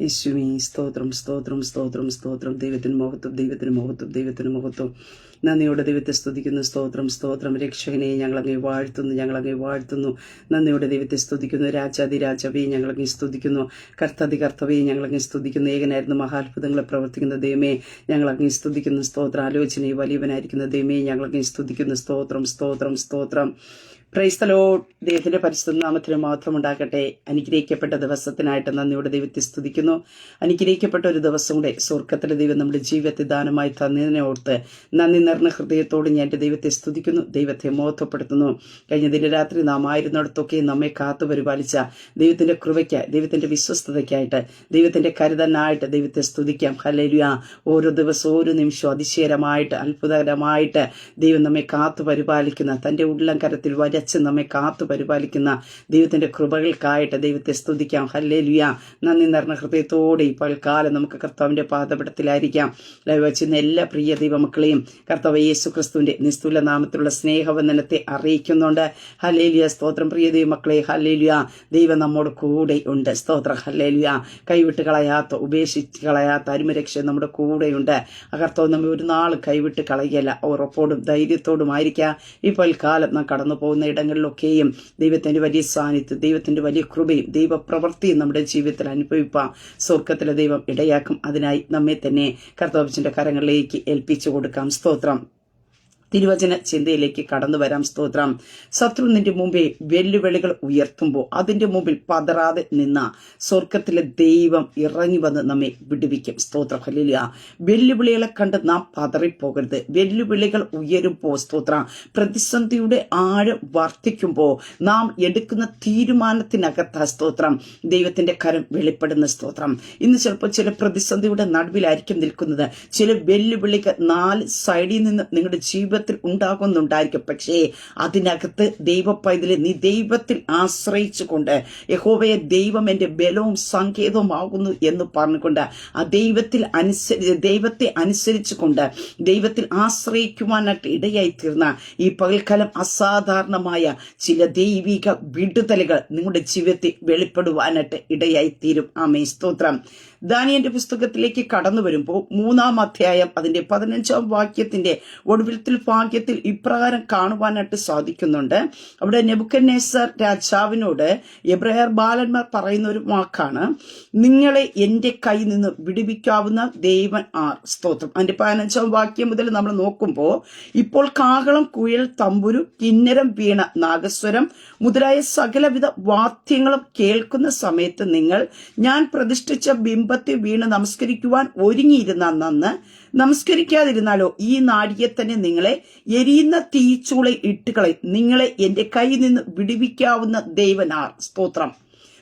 യേശുവേ സ്തോത്രം സ്തോത്രം സ്തോത്രം സ്തോത്രം. ദൈവത്തിന് മഹത്വം ദൈവത്തിന് മഹത്വം ദൈവത്തിന് മഹത്വം. നന്ദിയോടെ ദൈവത്തെ സ്തുതിക്കുന്നു സ്തോത്രം സ്തോത്രം. രക്ഷകനെ ഞങ്ങളങ്ങ് വാഴ്ത്തുന്നു ഞങ്ങളങ്ങ് വാഴ്ത്തുന്നു. നന്ദിയോടെ ദൈവത്തെ സ്തുതിക്കുന്നു. രാജാതി രാജവേ ഞങ്ങളങ്ങ് സ്തുതിക്കുന്നു. കർത്താതി കർത്തവേ ഞങ്ങളങ്ങ് സ്തുതിക്കുന്നു. ഏകനായിരുന്നു മഹാത്ഭുതങ്ങളെ പ്രവർത്തിക്കുന്ന ദൈവമേ ഞങ്ങളങ്ങ് സ്തുതിക്കുന്നു. സ്തോത്രം ആലോചനയെ വലിയവനായിരിക്കുന്ന ദൈവമേ ഞങ്ങളങ്ങ് സ്തുതിക്കുന്നു. സ്തോത്രം സ്തോത്രം സ്തോത്രം. ക്രൈസ്തലോ ദൈവത്തിന്റെ പരിശുദ്ധ നാമത്തിന് മാത്രം ഉണ്ടാകട്ടെ. അനുഗ്രഹിക്കപ്പെട്ട ദിവസത്തിനായിട്ട് നന്ദിയോടെ ദൈവത്തെ സ്തുതിക്കുന്നു. അനുഗ്രഹിക്കപ്പെട്ട ഒരു ദിവസം കൂടെ സ്വർഗത്തിലെ ദൈവം നമ്മുടെ ജീവിതത്തെ ദാനമായി തന്നതിനെ ഓർത്ത് നന്ദി നിറഞ്ഞ ഹൃദയത്തോട് ഞാൻ എന്റെ ദൈവത്തെ സ്തുതിക്കുന്നു. ദൈവത്തെ മോഹത്വപ്പെടുത്തുന്നു. കഴിഞ്ഞ ദിന രാത്രി നാം ആയിരുന്നിടത്തൊക്കെ നമ്മെ കാത്തു പരിപാലിച്ച ദൈവത്തിന്റെ കൃപയ്ക്ക് ദൈവത്തിന്റെ വിശ്വസ്തതയ്ക്കായിട്ട് ദൈവത്തിന്റെ കരുതനായിട്ട് ദൈവത്തെ സ്തുതിക്കാം. ഹലേലുയ ഓരോ ദിവസവും ഓരോ നിമിഷവും അതിശയകരമായിട്ട് അത്ഭുതകരമായിട്ട് ദൈവം നമ്മെ കാത്തു പരിപാലിക്കുന്ന തന്റെ ഉള്ളം കരത്തിൽ വരച്ച് നമ്മെ കാത്തു പരിപാലിക്കുന്ന ദൈവത്തിന്റെ കൃപകൾക്കായിട്ട് ദൈവത്തെ സ്തുതിക്കാം. ഹല്ലേ ലുയ നന്ദി നിറഞ്ഞ ഹൃദയത്തോടെ ഇപ്പോൾ കാലം നമുക്ക് കർത്താവിന്റെ പാദപടത്തിലായിരിക്കാം ലൈവ് വച്ചിരുന്ന എല്ലാ പ്രിയ ദൈവമക്കളെയും കർത്താവ് യേശു ക്രിസ്തുവിന്റെ നിസ്തുല നാമത്തിലുള്ള സ്നേഹവന്ദനത്തെ അറിയിക്കുന്നുണ്ട്. ഹല്ലേലിയ. സ്തോത്രം പ്രിയ ദൈവമക്കളെ. ഹല്ലേലിയ. ദൈവം നമ്മോട് കൂടെ ഉണ്ട്. സ്തോത്രം. ഹല്ലേലിയ. കൈവിട്ട് കളയാത്ത ഉപേക്ഷിച്ച് കളയാത്ത അരുമരക്ഷ നമ്മുടെ കൂടെയുണ്ട്. കർത്താവ് നമ്മെ ഒരു നാൾ കൈവിട്ട് കളയല്ല ഉറപ്പോടും ധൈര്യത്തോടും ആയിരിക്കാം ഇപ്പോൾ കാലം നാം കടന്നു പോകുന്ന ഇടങ്ങളിലൊക്കെയും ദൈവത്തിന്റെ വലിയ സാന്നിധ്യം ദൈവത്തിന്റെ വലിയ കൃപയും ദൈവപ്രവൃത്തിയും നമ്മുടെ ജീവിതത്തിൽ അനുഭവിപ്പാം സ്വർഗത്തിലെ ദൈവം ഇടയാക്കും. അതിനായി നമ്മെ തന്നെ കർത്താവിന്റെ കരങ്ങളിലേക്ക് ഏൽപ്പിച്ചു കൊടുക്കാം. സ്തോത്രം. തിരുവചന ചിന്തയിലേക്ക് കടന്നു വരാം. സ്തോത്രം. ശത്രു നിന്റെ മുമ്പേ വെല്ലുവിളികൾ ഉയർത്തുമ്പോൾ അതിന്റെ മുമ്പിൽ പതറാതെ നിന്ന സ്വർഗത്തിലെ ദൈവം ഇറങ്ങി വന്ന് നമ്മെ വിടുവിക്കും. സ്തോത്രം. ഹല്ലേലൂയ. വെല്ലുവിളികളെ കണ്ട് നാം പതറിപ്പോകരുത്. വെല്ലുവിളികൾ ഉയരുമ്പോൾ സ്തോത്ര പ്രതിസന്ധിയുടെ ആഴം വർദ്ധിക്കുമ്പോൾ നാം എടുക്കുന്ന തീരുമാനത്തിനകത്ത സ്തോത്രം. ദൈവത്തിന്റെ കരം വെളിപ്പെടുന്ന സ്തോത്രം. ഇന്ന് ചിലപ്പോൾ ചില പ്രതിസന്ധിയുടെ നടുവിലായിരിക്കും നിൽക്കുന്നത്. ചില വെല്ലുവിളികൾ നാല് സൈഡിൽ നിന്ന് നിങ്ങളുടെ ജീവിതത്തിൽ ഉണ്ടാകുന്നുണ്ടായിരിക്കും. പക്ഷേ അതിനകത്ത് ദൈവപ്പൈതലെ നീ ദൈവത്തിൽ ആശ്രയിച്ചു കൊണ്ട് യഹോവയെ ദൈവം എന്റെ ബലവും സങ്കേതവുമാകുന്നു എന്ന് പറഞ്ഞുകൊണ്ട് ആ ദൈവത്തിൽ അനുസരി ദൈവത്തെ അനുസരിച്ചു കൊണ്ട് ദൈവത്തിൽ ആശ്രയിക്കുവാനായിട്ട് ഇടയായി തീർന്ന ഈ പകൽക്കാലം അസാധാരണമായ ചില ദൈവിക വിടുതലുകൾ നിങ്ങളുടെ ജീവിതത്തിൽ വെളിപ്പെടുവാനായിട്ട് ഇടയായി തീരും ആമേ സ്തോത്രം. ദാനിയന്റെ പുസ്തകത്തിലേക്ക് കടന്നു വരുമ്പോൾ മൂന്നാം അധ്യായം അതിന്റെ പതിനഞ്ചാം വാക്യത്തിന്റെ ഒടുവിലത്തിൽ ഭാഗ്യത്തിൽ ഇപ്രകാരം കാണുവാനായിട്ട് സാധിക്കുന്നുണ്ട്. അവിടെ നെബുക്കനേസർ രാജാവിനോട് എബ്രഹർ ബാലന്മാർ പറയുന്ന ഒരു വാക്കാണ് നിങ്ങളെ എന്റെ കയ്യിൽ നിന്ന് വിടുവിക്കാവുന്ന ദൈവൻ ആർ. സ്തോത്രം. അതിന്റെ പതിനഞ്ചാം വാക്യം മുതൽ നമ്മൾ നോക്കുമ്പോൾ ഇപ്പോൾ കാഹളം കുഴൽ തമ്പുരു കിന്നരം വീണ നാഗസ്വരം മുതലായ സകലവിധ വാദ്യങ്ങളും കേൾക്കുന്ന സമയത്ത് നിങ്ങൾ ഞാൻ പ്രതിഷ്ഠിച്ച ബിംബത്തെ വീണ് നമസ്കരിക്കുവാൻ ഒരുങ്ങിയിരുന്ന നന്ന് നമസ്കരിക്കാതിരുന്നാലോ ഈ നാടിയെ തന്നെ നിങ്ങളെ എരിയുന്ന തീച്ചൂളെ ഇട്ടുകളെ നിങ്ങളെ എന്റെ കയ്യിൽ നിന്ന് വിടുവിക്കാവുന്ന ദൈവനാർ. സ്തോത്രം.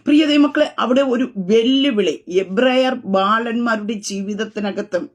പ്രിയ ദൈവമക്കളെ അവിടെ ഒരു വെല്ലുവിളി. എബ്രയർ ബാലന്മാരുടെ ജീവിതത്തിനകത്തും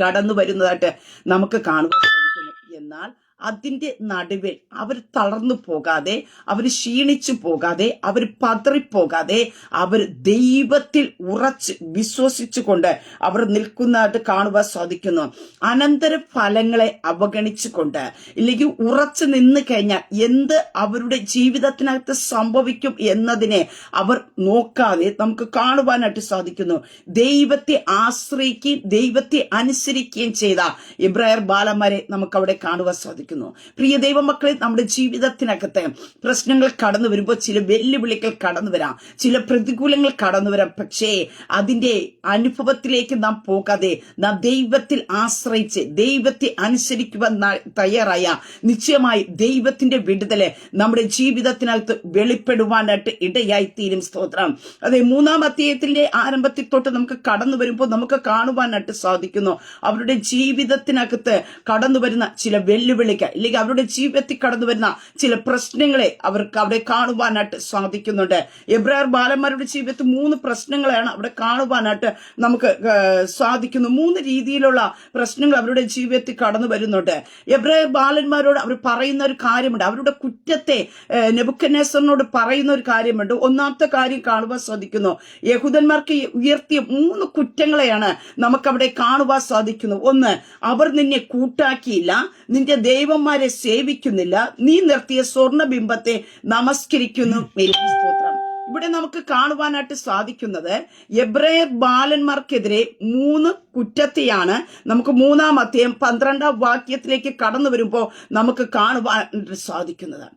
കടന്നു വരുന്നതായിട്ട് നമുക്ക് കാണുവാൻ സാധിക്കുന്നു. എന്നാൽ അതിന്റെ നടുവിൽ അവർ തളർന്നു പോകാതെ അവർ ക്ഷീണിച്ചു പോകാതെ അവർ പതറിപ്പോകാതെ അവർ ദൈവത്തിൽ ഉറച്ച് വിശ്വസിച്ചുകൊണ്ട് അവർ നിൽക്കുന്നതായിട്ട് കാണുവാൻ സാധിക്കുന്നു. അനന്തര ഫലങ്ങളെ അവഗണിച്ചുകൊണ്ട് ഇല്ലെങ്കിൽ ഉറച്ചു നിന്ന് കഴിഞ്ഞാൽ എന്ത് അവരുടെ ജീവിതത്തിനകത്ത് സംഭവിക്കും എന്നതിനെ അവർ നോക്കാതെ നമുക്ക് കാണുവാനായിട്ട് സാധിക്കുന്നു. ദൈവത്തെ ആശ്രയിക്കുകയും ദൈവത്തെ അനുസരിക്കുകയും ചെയ്ത ഇബ്രായർ ബാലന്മാരെ നമുക്ക് അവിടെ കാണുവാൻ സാധിക്കുന്നു പ്രിയ ദൈവമക്കളെ നമ്മുടെ ജീവിതത്തിനകത്ത് പ്രശ്നങ്ങൾ കടന്നു വരുമ്പോൾ ചില വെല്ലുവിളികൾ കടന്നു വരാം. ചില പ്രതികൂലങ്ങൾ കടന്നു വരാം. പക്ഷേ അതിന്റെ അനുഭവത്തിലേക്ക് നാം പോകാതെ നാം ദൈവത്തിൽ ആശ്രയിച്ച് ദൈവത്തെ അനുസരിക്കുവാൻ തയ്യാറായ നിശ്ചയമായി ദൈവത്തിന്റെ വിടുതൽ നമ്മുടെ ജീവിതത്തിനകത്ത് വെളിപ്പെടുവാനായിട്ട് ഇടയായി തീരും സ്തോത്രം. അതെ മൂന്നാം അധ്യായത്തിന്റെ ആരംഭത്തിൽ തൊട്ട് നമുക്ക് കടന്നു വരുമ്പോൾ നമുക്ക് കാണുവാനായിട്ട് സാധിക്കുന്നു. അവരുടെ ജീവിതത്തിനകത്ത് കടന്നു വരുന്ന ചില വെല്ലുവിളികൾ ഇല്ലെങ്കിൽ അവരുടെ ജീവിതത്തിൽ കടന്നു വരുന്ന ചില പ്രശ്നങ്ങളെ അവർക്ക് അവിടെ കാണുവാനായിട്ട് സാധിക്കുന്നുണ്ട്. എബ്രാർ ബാലന്മാരുടെ ജീവിതത്തിൽ മൂന്ന് പ്രശ്നങ്ങളെയാണ് അവിടെ കാണുവാനായിട്ട് നമുക്ക് സാധിക്കുന്നു. മൂന്ന് രീതിയിലുള്ള പ്രശ്നങ്ങൾ അവരുടെ ജീവിതത്തിൽ കടന്നു വരുന്നുണ്ട്. എബ്രാർ ബാലന്മാരോട് അവർ പറയുന്ന ഒരു കാര്യമുണ്ട്. അവരുടെ കുറ്റത്തെ നെബുക്കനേസറിനോട് പറയുന്ന ഒരു കാര്യമുണ്ട്. ഒന്നാമത്തെ കാര്യം കാണുവാൻ സാധിക്കുന്നു. യഹൂദന്മാർക്ക് ഉയർത്തിയ മൂന്ന് കുറ്റങ്ങളെയാണ് നമുക്കവിടെ കാണുവാൻ സാധിക്കുന്നു ഒന്ന് അവർ നിന്നെ കൂട്ടാക്കിയില്ല. നിന്റെ ദൈവന്മാരെ സേവിക്കുന്നില്ല. നീ നിർത്തിയ സ്വർണബിംബത്തെ നമസ്കരിക്കുന്നു. സ്തോത്രം. ഇവിടെ നമുക്ക് കാണുവാനായിട്ട് സാധിക്കുന്നത് എബ്രയർ ബാലന്മാർക്കെതിരെ മൂന്ന് കുറ്റത്തെയാണ്. നമുക്ക് മൂന്നാം അധ്യായം പന്ത്രണ്ടാം വാക്യത്തിലേക്ക് കടന്നു വരുമ്പോൾ നമുക്ക് കാണുവാനായിട്ട് സാധിക്കുന്നത്.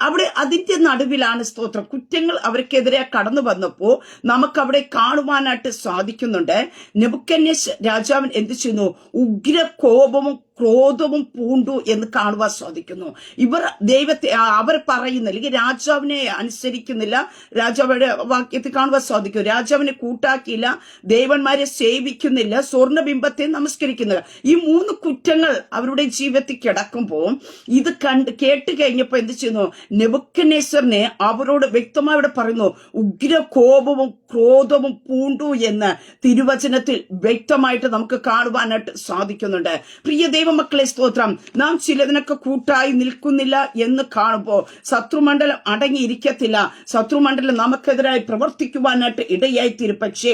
അവിടെ അതിന്റെ നടുവിലാണ് സ്തോത്രം. കുറ്റങ്ങൾ അവർക്കെതിരെ കടന്നു വന്നപ്പോ നമുക്ക് അവിടെ കാണുവാനായിട്ട് സാധിക്കുന്നുണ്ട്. നെബുക്കന്യ രാജാവൻ എന്ത് ചെയ്യുന്നു? ഉഗ്ര കോപവും ക്രോധവും പൂണ്ടു എന്ന് കാണുവാൻ സാധിക്കുന്നു. ഇവർ ദൈവത്തെ അവർ പറയുന്ന അല്ലെങ്കിൽ രാജാവിനെ അനുസരിക്കുന്നില്ല. രാജാവിടെ വാക്യത്തിൽ കാണുവാൻ സാധിക്കും. രാജാവിനെ കൂട്ടാക്കിയില്ല. ദേവന്മാരെ സേവിക്കുന്നില്ല. സ്വർണബിംബത്തെ നമസ്കരിക്കുന്നില്ല. ഈ മൂന്ന് കുറ്റങ്ങൾ അവരുടെ ജീവിതത്തിൽ കിടക്കുമ്പോൾ ഇത് കണ്ട് കേട്ട് കഴിഞ്ഞപ്പോൾ എന്ത് ചെയ്യുന്നു? നെബുക്കനേശ്വറിനെ അവരോട് വ്യക്തമായി ഇവിടെ പറയുന്നു ഉഗ്ര കോപവും ക്രോധവും പൂണ്ടു എന്ന് തിരുവചനത്തിൽ വ്യക്തമായിട്ട് നമുക്ക് കാണുവാനായിട്ട് സാധിക്കുന്നുണ്ട്. പ്രിയ ദൈവമക്കളെ സ്തോത്രം. നാം ചിലതിനൊക്കെ കൂട്ടായി നിൽക്കുന്നില്ല എന്ന് കാണുമ്പോൾ ശത്രുമണ്ഡലം അടങ്ങിയിരിക്കത്തില്ല. ശത്രുമണ്ഡലം നമുക്കെതിരായി പ്രവർത്തിക്കുവാനായിട്ട് ഇടയായിത്തീരും. പക്ഷേ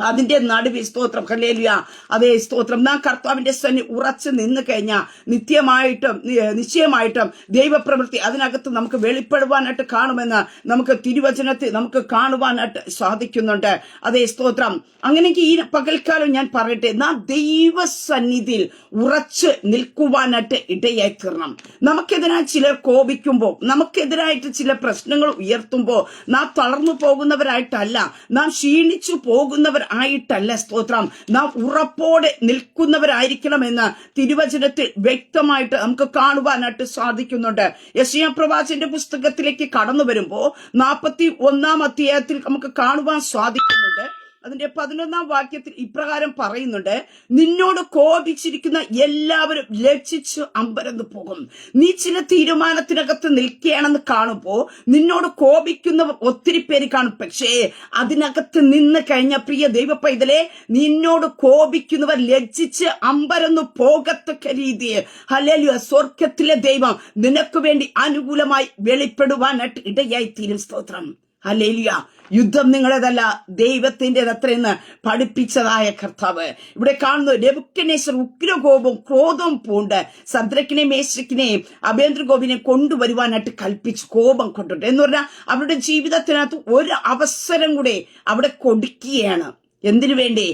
അതിന്റെ നടുവിൽ സ്തോത്രം. ഹല്ലേലൂയ. അതേ സ്തോത്രം. നാം കർത്താവിന്റെ സന്നി ഉറച്ചു നിന്ന് കഴിഞ്ഞാൽ നിത്യമായിട്ടും നിശ്ചയമായിട്ടും ദൈവപ്രവൃത്തി അതിനകത്ത് നമുക്ക് വെളിപ്പെടുവാനായിട്ട് കാണുമെന്ന് നമുക്ക് തിരുവചനത്തിൽ നമുക്ക് കാണുവാനായിട്ട് സാധിക്കുന്നുണ്ട്. അതേ സ്തോത്രം. അങ്ങനെയെങ്കിൽ ഈ പകൽക്കാലം ഞാൻ പറയട്ടെ നാം ദൈവസന്നിധിയിൽ ഉറച്ച് നിൽക്കുവാനായിട്ട് ഇടയായി തീർണം നമുക്കെതിരായി ചിലർ കോപിക്കുമ്പോൾ നമുക്കെതിരായിട്ട് ചില പ്രശ്നങ്ങൾ ഉയർത്തുമ്പോൾ നാം തളർന്നു പോകുന്നവരായിട്ടല്ല നാം ക്ഷീണിച്ചു പോകുന്നവർ ആയിട്ടല്ല സ്തോത്രം. നാം ഉറപ്പോടെ നിൽക്കുന്നവരായിരിക്കണമെന്ന് തിരുവചനത്തിൽ വ്യക്തമായിട്ട് നമുക്ക് കാണുവാനായിട്ട് സാധിക്കുന്നുണ്ട്. യശിയ പ്രവാചന്റെ പുസ്തകത്തിലേക്ക് കടന്നു വരുമ്പോൾ നാൽപ്പത്തി ഒന്നാം അധ്യായത്തിൽ നമുക്ക് കാണുവാൻ സാധിക്കുന്നുണ്ട്. അതിന്റെ പതിനൊന്നാം വാക്യത്തിൽ ഇപ്രകാരം പറയുന്നുണ്ട് നിന്നോട് കോപിച്ചിരിക്കുന്ന എല്ലാവരും ലക്ഷിച്ച് അമ്പരന്ന് പോകും. നീ ചില തീരുമാനത്തിനകത്ത് നിൽക്കുകയാണെന്ന് കാണുമ്പോ നിന്നോട് കോപിക്കുന്നവർ ഒത്തിരി പേര് കാണും. പക്ഷേ അതിനകത്ത് നിന്ന് കഴിഞ്ഞ പ്രിയ ദൈവ പൈതലെ നിന്നോട് കോപിക്കുന്നവർ ലജ്ജിച്ച് അമ്പരന്ന് പോകത്തക്ക രീതിയിൽ ഹലേലുയ സ്വർഗത്തിലെ ദൈവം നിനക്ക് വേണ്ടി അനുകൂലമായി വെളിപ്പെടുവാനായിട്ട് ഇടയായി തീരും സ്തോത്രം. ഹലേലിയ യുദ്ധം നിങ്ങളേതല്ല ദൈവത്തിന്റെതത്രയെന്ന് പഠിപ്പിച്ചതായ കർത്താവ്. ഇവിടെ കാണുന്നു രബുക്കനേശ്വർ ഉഗ്രകോപവും ക്രോധവും പൂണ്ട് സദ്രക്കിനെ മേശക്കിനെയും അഭേന്ദ്രഗോപിനെ കൊണ്ടുവരുവാനായിട്ട് കൽപ്പിച്ചു കോപം കൊണ്ടുണ്ട് എന്ന് പറഞ്ഞാൽ അവരുടെ ജീവിതത്തിനകത്ത് ഒരു അവസരം കൂടെ അവിടെ കൊടുക്കുകയാണ്. എന്തിനു വേണ്ടി?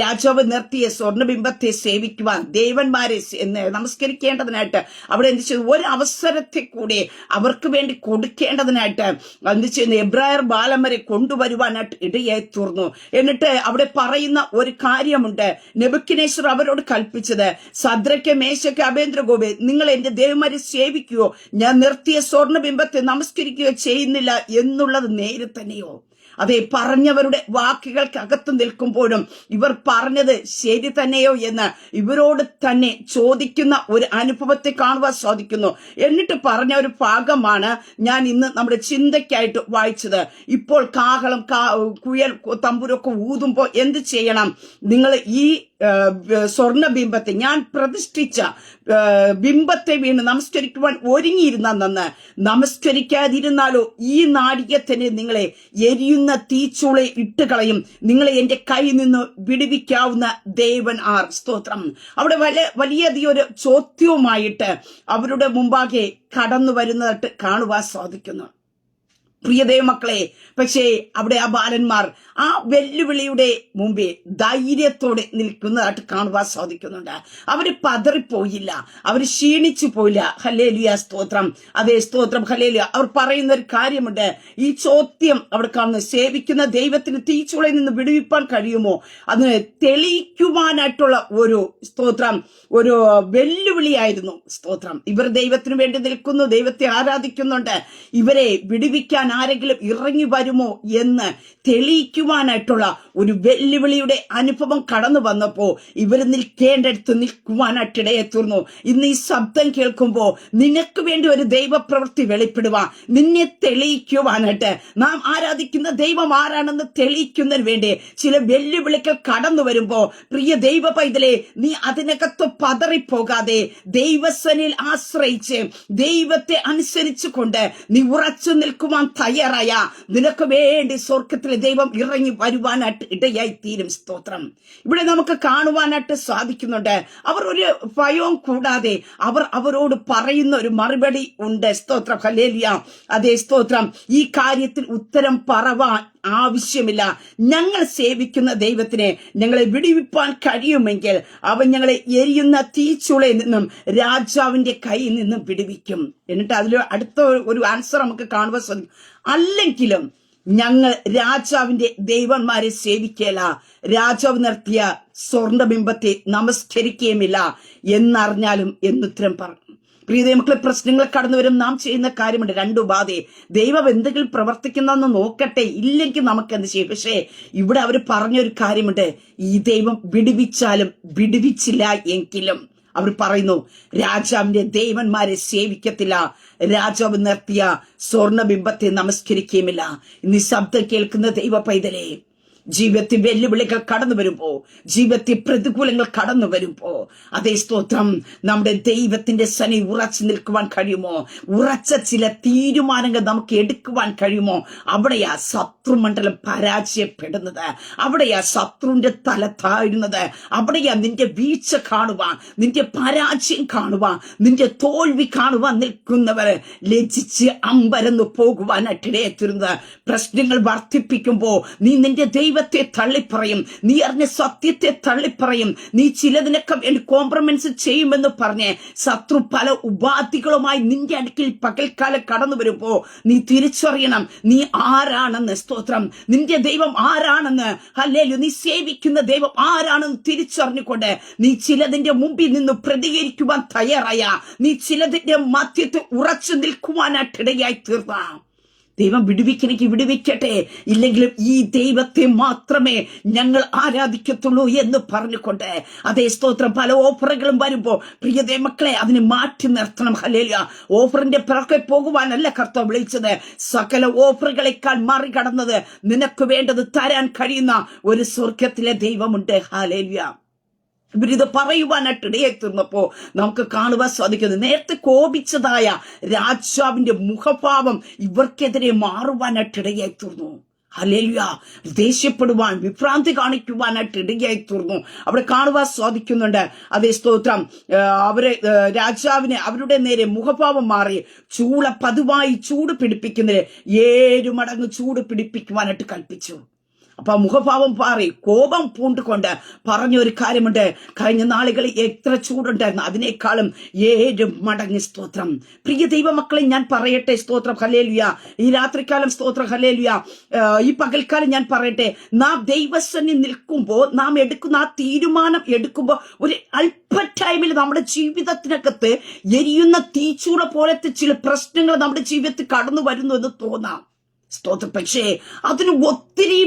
രാജാവ് നിർത്തിയ സ്വർണബിംബത്തെ സേവിക്കുവാൻ ദേവന്മാരെ നമസ്കരിക്കേണ്ടതിനായിട്ട് അവിടെ എന്ത് ചെയ്തു? ഒരു അവസരത്തെ കൂടി അവർക്ക് വേണ്ടി കൊടുക്കേണ്ടതിനായിട്ട് എന്ത് ചെയ്യുന്നു? എബ്രായർ ബാലന്മാരെ കൊണ്ടുവരുവാനായിട്ട് ഇടയായി തീർന്നു. എന്നിട്ട് അവിടെ പറയുന്ന ഒരു കാര്യമുണ്ട്. നെബുക്കിനേശ്വർ അവരോട് കൽപ്പിച്ചത് സദ്രയ്ക്ക് മേശയ്ക്ക് അഭേന്ദ്രഗോപെ നിങ്ങൾ എന്റെ ദേവന്മാരെ സേവിക്കുകയോ ഞാൻ നിർത്തിയ സ്വർണബിംബത്തെ നമസ്കരിക്കുകയോ ചെയ്യുന്നില്ല എന്നുള്ളത് നേരെ തന്നെയോ? അതെ പറഞ്ഞവരുടെ വാക്കുകൾക്കകത്ത് നിൽക്കുമ്പോഴും ഇവർ പറഞ്ഞത് ശരി തന്നെയോ എന്ന് ഇവരോട് തന്നെ ചോദിക്കുന്ന ഒരു അനുഭവത്തെ കാണുവാൻ സാധിക്കുന്നു. എന്നിട്ട് പറഞ്ഞ ഒരു ഭാഗമാണ് ഞാൻ ഇന്ന് നമ്മുടെ ചിന്തയ്ക്കായിട്ട് വായിച്ചത്. ഇപ്പോൾ കാഹളം കുയൽ തമ്പുരൊക്കെ ഊതുമ്പോൾ എന്ത് ചെയ്യണം? നിങ്ങൾ ഈ ആ, സ്വർണ ബിംബത്തെ ഞാൻ പ്രതിഷ്ഠിച്ച ബിംബത്തെ വീണ് നമസ്കരിക്കുവാൻ ഒരുങ്ങിയിരുന്ന നന്ന് നമസ്കരിക്കാതിരുന്നാലോ ഈ നാടികത്തിന് നിങ്ങളെ എരിയുന്ന തീച്ചുളെ ഇട്ട് കളയും നിങ്ങളെ എന്റെ കയ്യിൽ നിന്ന് വിടുവിക്കാവുന്ന ദേവൻ ആർ. സ്തോത്രം. അവിടെ വലിയ ഒരു ചോദ്യവുമായിട്ട് അവരുടെ മുമ്പാകെ കടന്നു വരുന്നതായിട്ട് കാണുവാൻ സാധിക്കുന്നു. പ്രിയ ദൈവമക്കളെ പക്ഷേ അവിടെ ആ ബാലന്മാർ ആ വെല്ലുവിളിയുടെ മുമ്പേ ധൈര്യത്തോടെ നിൽക്കുന്നതായിട്ട് കാണുവാൻ സാധിക്കുന്നുണ്ട്. അവർ പതറിപ്പോയില്ല അവർ ക്ഷീണിച്ചു പോയില്ല ഹലേലിയ സ്തോത്രം. അതേ സ്തോത്രം ഹലേലിയ അവർ പറയുന്ന ഒരു കാര്യമുണ്ട്. ഈ ചോദ്യം അവിടെ കാണുന്ന സേവിക്കുന്ന ദൈവത്തിന് തീച്ചുളയിൽ നിന്ന് വിടുവിപ്പാൻ കഴിയുമോ? അതിന് തെളിയിക്കുവാനായിട്ടുള്ള ഒരു സ്തോത്രം ഒരു വെല്ലുവിളിയായിരുന്നു സ്തോത്രം. ഇവർ ദൈവത്തിന് വേണ്ടി നിൽക്കുന്നു ദൈവത്തെ ആരാധിക്കുന്നുണ്ട്. ഇവരെ വിടുവിക്കാൻ ആരെങ്കിലും ഇറങ്ങി വരുമോ എന്ന് തെളിയിക്കുവാനായിട്ടുള്ള ഒരു വെല്ലുവിളിയുടെ അനുഭവം കടന്നു വന്നപ്പോ ഇവർ നിൽക്കേണ്ടടുത്ത് നിൽക്കുവാനായിട്ടിടയെ തീർന്നു. ഇന്ന് ഈ ശബ്ദം കേൾക്കുമ്പോൾ നിനക്ക് വേണ്ടി ഒരു ദൈവപ്രവൃത്തി വെളിപ്പെടുവാൻ നിന്നെ തെളിയിക്കുവാനായിട്ട് നാം ആരാധിക്കുന്ന ദൈവം ആരാണെന്ന് തെളിയിക്കുന്നതിന് വേണ്ടി ചില വെല്ലുവിളികൾ കടന്നു വരുമ്പോ പ്രിയ ദൈവ പൈതലെ നീ അതിനകത്ത് പതറിപ്പോകാതെ ദൈവസ്വനിൽ ആശ്രയിച്ച് ദൈവത്തെ അനുസരിച്ചു കൊണ്ട് നീ ഉറച്ചു നിൽക്കുവാൻ തയ്യാറായ. നിനക്ക് വേണ്ടി സ്വർഗത്തിലെ ദൈവം ഇറങ്ങി വരുവാനായിട്ട് ഇടയായി തീരും സ്തോത്രം. ഇവിടെ നമുക്ക് കാണുവാനായിട്ട് സാധിക്കുന്നുണ്ട്. അവർ ഒരു ഭയവും കൂടാതെ അവർ അവരോട് പറയുന്ന ഒരു മറുപടി ഉണ്ട്. സ്തോത്രം. ഹലേലിയ അതേ സ്തോത്രം. ഈ കാര്യത്തിൽ ഉത്തരം പറവാൻ ആവശ്യമില്ല. ഞങ്ങൾ സേവിക്കുന്ന ദൈവത്തിനെ ഞങ്ങളെ വിടിവിപ്പാൻ കഴിയുമെങ്കിൽ അവൻ ഞങ്ങളെ എരിയുന്ന തീച്ചുളയിൽ നിന്നും രാജാവിന്റെ കയ്യിൽ നിന്നും വിടുവിക്കും. എന്നിട്ട് അതിൽ അടുത്ത ഒരു ആൻസർ നമുക്ക് കാണുവാൻ സാധിക്കും. അല്ലെങ്കിലും ഞങ്ങൾ രാജാവിന്റെ ദൈവന്മാരെ സേവിക്കേല. രാജാവ് നിർത്തിയ സ്വർണബിംബത്തെ നമസ്കരിക്കുകയുമില്ല എന്നറിഞ്ഞാലും എന്നുത്തരം പറഞ്ഞു പ്രിയ മക്കളെ പ്രശ്നങ്ങൾ കടന്നു വരും. നാം ചെയ്യുന്ന കാര്യമുണ്ട്. രണ്ടു ബാധയെ ദൈവം എന്തെങ്കിലും പ്രവർത്തിക്കുന്ന നോക്കട്ടെ. ഇല്ലെങ്കിൽ നമുക്ക് എന്ത് ചെയ്യും? പക്ഷേ ഇവിടെ അവർ പറഞ്ഞൊരു കാര്യമുണ്ട്. ഈ ദൈവം വിടുവിച്ചാലും വിടുവിച്ചില്ല എങ്കിലും. അവർ പറയുന്നു രാജാവിന്റെ ദേവന്മാരെ സേവിക്കത്തില്ല. രാജാവ് നിർത്തിയ സ്വർണബിംബത്തെ നമസ്കരിക്കുകയുമില്ല. ഇന്ന് ശബ്ദം കേൾക്കുന്ന ദൈവ പൈതലേ ജീവിതത്തിൽ വെല്ലുവിളികൾ കടന്നു വരുമ്പോ ജീവിതത്തിൽ പ്രതികൂലങ്ങൾ കടന്നു വരുമ്പോ അതേ സ്തോത്രം നമ്മുടെ ദൈവത്തിന്റെ സനി ഉറച്ചു നിൽക്കുവാൻ കഴിയുമോ? ഉറച്ച ചില തീരുമാനങ്ങൾ നമുക്ക് എടുക്കുവാൻ കഴിയുമോ? അവിടെയാ ശത്രുമണ്ഡലം പരാജയപ്പെടുന്നത്. അവിടെയാ ശത്രുവിന്റെ തല താഴുന്നത്. അവിടെയാ നിന്റെ വീഴ്ച കാണുവാൻ നിന്റെ പരാജയം കാണുവാൻ നിന്റെ തോൽവി കാണുവാൻ നിൽക്കുന്നവർ ലജിച്ച് അമ്പരന്ന് പോകുവാനായിട്ടിടയെത്തുന്നത് പ്രശ്നങ്ങൾ വർദ്ധിപ്പിക്കുമ്പോ നീ നിന്റെ ദൈവത്തെ തള്ളിപ്പറയും. നീ അറിഞ്ഞ സത്യത്തെ തള്ളിപ്പറയും. നീ ചിലതിനൊക്കെ വേണ്ടി കോംപ്രമൈസ് ചെയ്യുമെന്ന് പറഞ്ഞ് ശത്രു പല ഉപാധികളുമായി നിന്റെ അടുക്കിൽ പകൽക്കാലം കടന്നു വരുമ്പോ നീ തിരിച്ചറിയണം. നീ ആരാണെന്ന് സ്തോത്രം. നിന്റെ ദൈവം ആരാണെന്ന്? അല്ലേലു നീ സേവിക്കുന്ന ദൈവം ആരാണെന്ന് തിരിച്ചറിഞ്ഞുകൊണ്ട് നീ ചിലതിന്റെ മുമ്പിൽ നിന്ന് പ്രതികരിക്കുവാൻ തയ്യാറായ. നീ ചിലതിന്റെ മധ്യത്തിൽ ഉറച്ചു നിൽക്കുവാനായിട്ടിടയായി തീർന്ന. ദൈവം വിടുവിക്കണമെങ്കിൽ വിടുവിക്കട്ടെ. ഇല്ലെങ്കിലും ഈ ദൈവത്തെ മാത്രമേ ഞങ്ങൾ ആരാധിക്കത്തുള്ളൂ എന്ന് പറഞ്ഞുകൊണ്ട് അതേ സ്തോത്രം പല ഓഫറുകളും വരുമ്പോൾ പ്രിയതേ മക്കളെ അതിനെ മാറ്റി നിർത്തണം. ഹലേലിയ ഓഫറിന്റെ പിറക്കെ പോകുവാനല്ല കർത്താവ് വിളിച്ചത്. സകല ഓഫറുകളെക്കാൾ മറികടന്നത് നിനക്ക് വേണ്ടത് തരാൻ കഴിയുന്ന ഒരു സ്വർഗത്തിലെ ദൈവമുണ്ട്. ഹാലേലിയ ഇവരിത് പറയുവാനായിട്ട് ഇടയെത്തുന്നപ്പോ നമുക്ക് കാണുവാൻ സാധിക്കുന്നത് നേരത്തെ കോപിച്ചതായ രാജാവിന്റെ മുഖഭാവം ഇവർക്കെതിരെ മാറുവാനായിട്ട് ഇടയായിത്തീർന്നു തീർന്നു ഹലേലുയ ദേഷ്യപ്പെടുവാൻ വിഭ്രാന്തി കാണിക്കുവാനായിട്ട് ഇടയായി തീർന്നു അവിടെ കാണുവാൻ സാധിക്കുന്നുണ്ട്. അതേ സ്തോത്രം. അവരെ രാജാവിന് അവരുടെ നേരെ മുഖഭാവം മാറി ചൂള പതിവായി ചൂട് പിടിപ്പിക്കുന്നതിന് ഏഴു മടങ്ങ് ചൂട് പിടിപ്പിക്കുവാനായിട്ട് കൽപ്പിച്ചു. അപ്പൊ മുഖഭാവം പാറി കോപം പൂണ്ടുകൊണ്ട് പറഞ്ഞ ഒരു കാര്യമുണ്ട്. കഴിഞ്ഞ നാളുകളിൽ എത്ര ചൂടുണ്ടായിരുന്നു. അതിനേക്കാളും ഏഴ് മടങ്ങ് സ്തോത്രം. പ്രിയ ദൈവമക്കളെ ഞാൻ പറയട്ടെ സ്തോത്രം. ഹലേലുയ ഈ രാത്രിക്കാലം സ്തോത്രം. ഹലേലുയ ഈ പകൽക്കാലം ഞാൻ പറയട്ടെ. നാം ദൈവസ്വന്നി നിൽക്കുമ്പോൾ നാം എടുക്കുന്ന ആ തീരുമാനം എടുക്കുമ്പോൾ ഒരു അല്പ ടൈമിൽ നമ്മുടെ ജീവിതത്തിനകത്ത് എരിയുന്ന തീച്ചൂട പോലത്തെ ചില പ്രശ്നങ്ങൾ നമ്മുടെ ജീവിതത്തിൽ കടന്നു വരുന്നു എന്ന് തോന്നാം. സ്തോത്രം. പക്ഷേ അതിന് ഒത്തിരി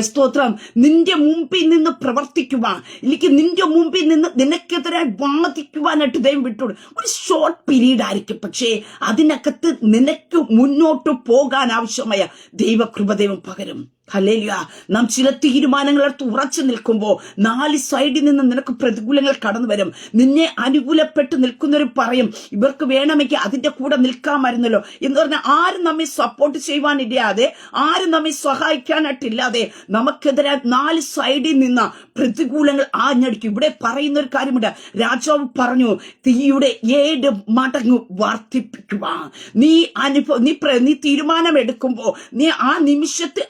സ്തോത്രം. നിന്റെ മുമ്പിൽ നിന്ന് പ്രവർത്തിക്കുവാൻ എനിക്ക് നിന്റെ മുമ്പിൽ നിന്ന് നിനക്കെതിരെ വാദിക്കുവാനായിട്ട് ദൈവം വിട്ടു. ഒരു ഷോർട്ട് പീരീഡ് ആയിരിക്കും. പക്ഷേ അതിനകത്ത് നിനക്ക് മുന്നോട്ട് പോകാൻ ആവശ്യമായ ദൈവകൃപ ദൈവം പകരും. ഹലേലിയ നാം ചില തീരുമാനങ്ങൾ എടുത്ത് ഉറച്ചു നിൽക്കുമ്പോൾ നാല് സൈഡിൽ നിന്ന് നിനക്ക് പ്രതികൂലങ്ങൾ കടന്നു വരും. നിന്നെ അനുകൂലപ്പെട്ട് നിൽക്കുന്നവർ പറയും ഇവർക്ക് വേണമെങ്കിൽ അതിന്റെ കൂടെ നിൽക്കാമായിരുന്നല്ലോ എന്ന് പറഞ്ഞാൽ ആരും നമ്മെ സപ്പോർട്ട് ചെയ്യുവാനില്ലാതെ ആരും നമ്മെ സഹായിക്കാനായിട്ടില്ലാതെ നമുക്കെതിരെ നാല് സൈഡിൽ നിന്ന് പ്രതികൂലങ്ങൾ ആഞ്ഞടിക്കും. ഇവിടെ പറയുന്ന ഒരു കാര്യമുണ്ട്. രാജാവ് പറഞ്ഞു തീയുടെ ഏഴ് മടങ്ങ് വർദ്ധിപ്പിക്കുക നീ അനുഭവ നീ നീ തീരുമാനം എടുക്കുമ്പോ നീ ആ നിമിഷത്തെ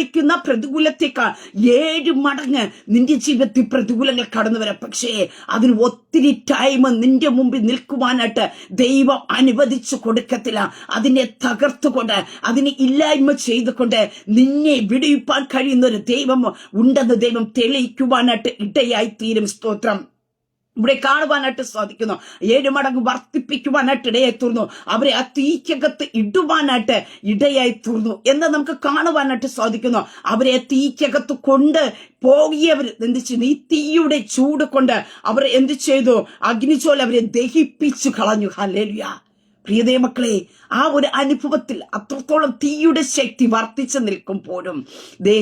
അനുഭവിക്കുന്ന പ്രതികൂലത്തേക്കാൾ ഏഴ് മടങ്ങ് നിന്റെ ജീവിതത്തിൽ പ്രതികൂലങ്ങൾ കടന്നു വരാം. പക്ഷേ അതിന് ഒത്തിരി ടൈം നിന്റെ മുമ്പിൽ നിൽക്കുവാനായിട്ട് ദൈവം അനുവദിച്ചു കൊടുക്കത്തില്ല. അതിനെ തകർത്തുകൊണ്ട് അതിനെ ഇല്ലായ്മ ചെയ്തുകൊണ്ട് നിന്നെ വിടുവിപ്പാൻ കഴിയുന്ന ഒരു ദൈവം ഉണ്ടെന്ന് ദൈവം തെളിയിക്കുവാനായിട്ട് ഇടയായി തീരും സ്തോത്രം. ഇവിടെ കാണുവാനായിട്ട് സാധിക്കുന്നു. ഏഴ് മടങ്ങ് വർദ്ധിപ്പിക്കുവാനായിട്ട് ഇടയായി തീർന്നു. അവരെ ആ തീക്കകത്ത് ഇടുവാനായിട്ട് ഇടയായി തീർന്നു. എന്ന് നമുക്ക് കാണുവാനായിട്ട് സാധിക്കുന്നു. അവരെ തീക്കകത്ത് കൊണ്ട് പോകിയവർ എന്ത് ചെയ്തു? ഈ തീയുടെ ചൂട് കൊണ്ട് അവർ എന്ത് ചെയ്തു? അഗ്നിച്ചോൽ അവരെ ദഹിപ്പിച്ചു കളഞ്ഞു. ഹലേലുയ പ്രിയതേ മക്കളെ ആ ഒരു അനുഭവത്തിൽ അത്രത്തോളം തീയുടെ ശക്തി വർദ്ധിച്ചു നിൽക്കുമ്പോഴും പോലും.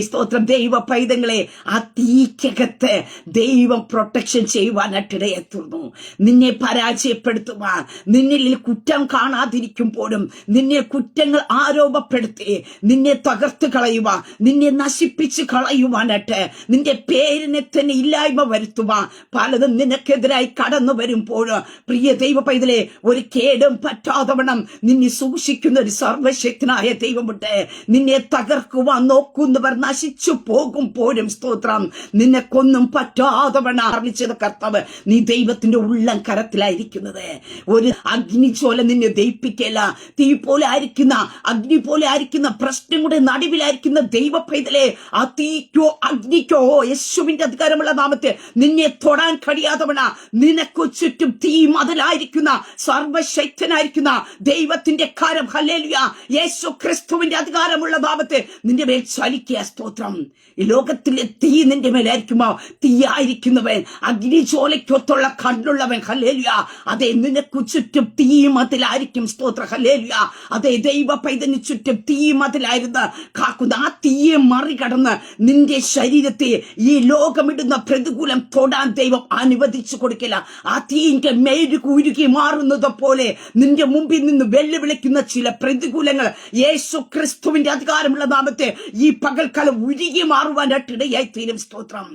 സ്തോത്രം. ദൈവ പൈതങ്ങളെ ആ തീക്കകത്ത് ദൈവം പ്രൊട്ടക്ഷൻ ചെയ്യുവാനായിട്ടിടയെത്തുന്നു നിന്നെ പരാജയപ്പെടുത്തുവാൻ നിന്നിൽ കുറ്റം കാണാതിരിക്കുമ്പോഴും നിന്നെ കുറ്റങ്ങൾ ആരോപപ്പെടുത്തി നിന്നെ തകർത്ത് കളയുക നിന്നെ നശിപ്പിച്ച് കളയുവാനായിട്ട് നിന്റെ പേരിനെ തന്നെ ഇല്ലായ്മ വരുത്തുവാൻ പലതും നിനക്കെതിരായി കടന്നു വരുമ്പോഴും പ്രിയ ദൈവ പൈതലെ ഒരു കേടും പറ്റാതവണ്ണം നിന്നെ സൂക്ഷിക്കുന്ന ഒരു സർവശക്തനായ ദൈവമുണ്ട്. നിന്നെ തകർക്കുവാൻ നോക്കുന്നവർ നശിച്ചു പോകും പോലും. സ്തോത്രം. നിന്നെ കൊന്നും പറ്റാതവണ്ണം അറിയിച്ചത് കർത്താവ്. നീ ദൈവത്തിന്റെ ഉള്ളം കരത്തിലായിരിക്കുന്നത്. ഒരു അഗ്നിചോല നിന്നെ ദയിപ്പിക്കല തീ പോലെ ആയിരിക്കുന്ന അഗ്നി പോലെ ആയിരിക്കുന്ന പ്രശ്നങ്ങളുടെ നടുവിലായിരിക്കുന്ന ദൈവ പൈതലെ ആ തീക്കോ അഗ്നിക്കോ യേശുവിന്റെ അധികാരമുള്ള നാമത്തെ നിന്നെ തൊടാൻ കഴിയാതവണ നിനക്കു ചുറ്റും തീ മതിലായിരിക്കുന്ന സർവശക്തനായിരിക്കുന്ന ദൈവത്തിന്റെ കാരം ഹല്ലേലൂയ. യേശു ക്രിസ്തുവിന്റെ അധികാരമുള്ള നാമത്തെ നിന്റെ മേൽ ചലിക്കുക സ്തോത്രം. ഈ ലോകത്തിലെ തീ നിന്റെ മേലായിരിക്കുമോ? തീയായിരിക്കുന്നവൻ അഗ്നിചോലയ്ക്കൊത്തുള്ള കണ്ണുള്ളവൻ. ഹല്ലേലൂയ. അതെ നിനക്കു ചുറ്റും തീയും അതിലായിരിക്കും സ്തോത്ര. ഹല്ലേലൂയ. അതെ ദൈവ പൈതന് ചുറ്റും തീയും അതിലായിരുന്നു. കാക്കുന്ന ആ തീയെ മറികടന്ന് നിന്റെ ശരീരത്തെ ഈ ലോകമിടുന്ന പ്രതികൂലം തൊടാൻ ദൈവം അനുവദിച്ചു കൊടുക്കില്ല. ആ തീയിന്റെ മേരുകി ഉരുകി മാറുന്നത് പോലെ നിന്റെ മുമ്പിൽ നിന്ന് വെല്ലുവിളിക്കുന്ന ചില പ്രതികൂലങ്ങൾ യേശു ക്രിസ്തുവിന്റെ അധികാരമുള്ള നാമത്തെ ഈ പകൽക്കാലം ഉരുകി മാറുവാനായിട്ടിടയായി തീരും സ്തോത്രം.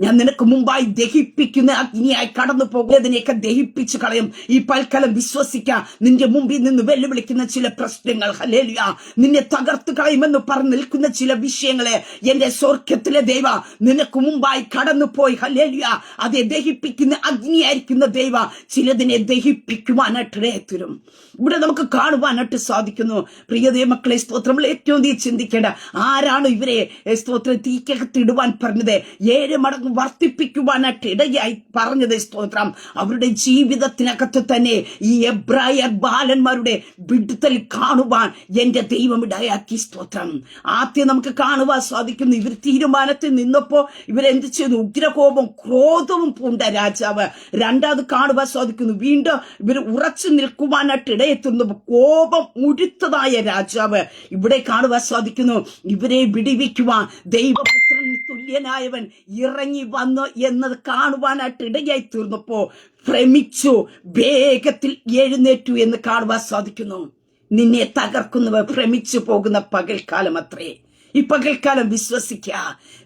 ഞാൻ നിനക്ക് മുമ്പായി ദഹിപ്പിക്കുന്ന അഗ്നിയായി കടന്നു പോകുന്നതിനെയൊക്കെ ദഹിപ്പിച്ചു കളയും. ഈ പൽക്കലം വിശ്വസിക്ക. നിന്റെ മുമ്പിൽ നിന്ന് വെല്ലുവിളിക്കുന്ന ചില പ്രശ്നങ്ങൾ. ഹലേലിയ നിന്നെ തകർത്ത് കളയുമെന്ന് പറഞ്ഞു നിൽക്കുന്ന ചില വിഷയങ്ങളെ എന്റെ സ്വർഗത്തിലെ ദൈവ നിനക്ക് മുമ്പായി കടന്നു പോയി ഹലേലിയ അതെ ദഹിപ്പിക്കുന്ന അഗ്നിയായിരിക്കുന്ന ദൈവ ചിലതിനെ ദഹിപ്പിക്കുവാനായിട്ട് തരും. ഇവിടെ നമുക്ക് കാണുവാനായിട്ട് സാധിക്കുന്നു. പ്രിയതേ മക്കളെ സ്തോത്രങ്ങൾ ഏറ്റവും ചിന്തിക്കേണ്ട ആരാണ് ഇവരെ സ്തോത്രം തീക്കകത്ത് ഇടുവാൻ പറഞ്ഞത്? ഏഴ് മടങ്ങ് വർദ്ധിപ്പിക്കുവാനായിട്ട് ഇടയായി പറഞ്ഞത് സ്തോത്രം. അവരുടെ ജീവിതത്തിനകത്ത് തന്നെ ഈ എബ്രായർ ബാലന്മാരുടെ വിടുതൽ കാണുവാൻ എന്റെ ദൈവം ഇടയാക്കി സ്തോത്രം. ആദ്യം നമുക്ക് കാണുവാൻ സാധിക്കുന്നു ഇവർ തീരുമാനത്തിൽ നിന്നപ്പോ ഇവരെന്ത് ചെയ്യുന്നു ഉഗ്രകോപം ക്രോധവും പൂണ്ട രാജാവ്. രണ്ടാമത് കാണുവാൻ സാധിക്കുന്നു വീണ്ടും ഇവർ ഉറച്ചു നിൽക്കുവാനായിട്ട് ഇടയെത്തുന്നു. കോപം ഉരുത്തതായ രാജാവ്. ഇവിടെ കാണുവാൻ സാധിക്കുന്നു ഇവരെ വിടിവിക്കുവാൻ ദൈവപുത്രൻ തുല്യനായവൻ ഇറങ്ങി വന്നു എന്നത് കാണുവാനായിട്ട് ഇടയായി തീർന്നപ്പോ ഭ്രമിച്ചു വേഗത്തിൽ എഴുന്നേറ്റു എന്ന് കാണുവാൻ സാധിക്കുന്നു. നിന്നെ തകർക്കുന്നവർ ഭ്രമിച്ചു പോകുന്ന പകൽക്കാലം അത്രേ. ഈ പകൽക്കാലം വിശ്വസിക്ക.